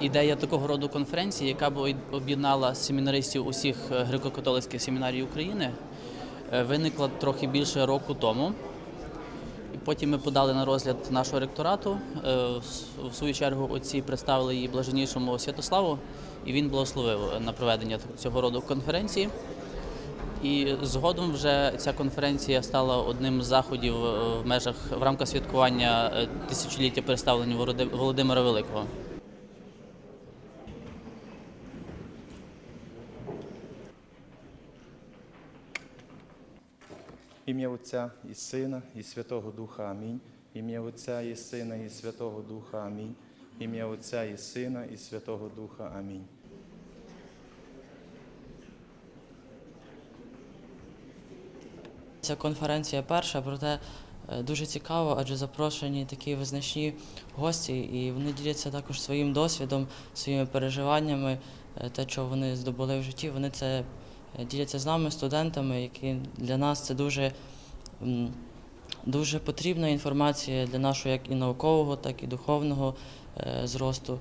Ідея такого роду конференції, яка б об'єднала семінаристів усіх е, греко-католицьких семінарій України, е, виникла трохи більше року тому. Потім ми подали на розгляд нашого ректорату. Е, в свою чергу отці представили її блаженнішому Святославу, і він благословив на проведення цього роду конференції. І згодом вже ця конференція стала одним з заходів е, в межах в рамках святкування е, тисячоліття представлення Володимира Великого. Ім'я Отця і Сина, і Святого Духа Амінь. Ім'я Отця і Сина, і Святого Духа Амінь. Ім'я Отця і Сина, і Святого Духа Амінь. Ця конференція перша, проте е, дуже цікаво, адже запрошені такі визначні гості, і вони діляться також своїм досвідом, своїми переживаннями, е, те, що вони здобули в житті. Вони це е, діляться з нами, студентами, які для нас це дуже, дуже потрібна інформація для нашого як і наукового, так і духовного зросту.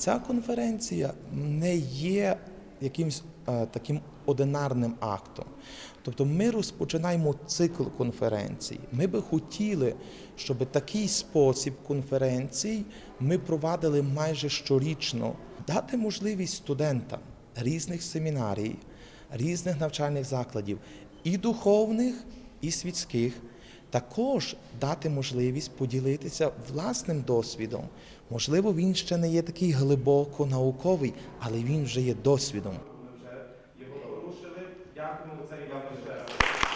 Ця конференція не є якимось е, таким одинарним актом. Тобто ми розпочинаємо цикл конференцій. Ми би хотіли, щоб такий спосіб конференцій ми провадили майже щорічно, дати можливість студентам різних семінарій, різних навчальних закладів, і духовних, і світських, також дати можливість поділитися власним досвідом. Можливо, він ще не є такий глибоко науковий, але він вже є досвідом. Ми вже його порушили. Дякуємо за.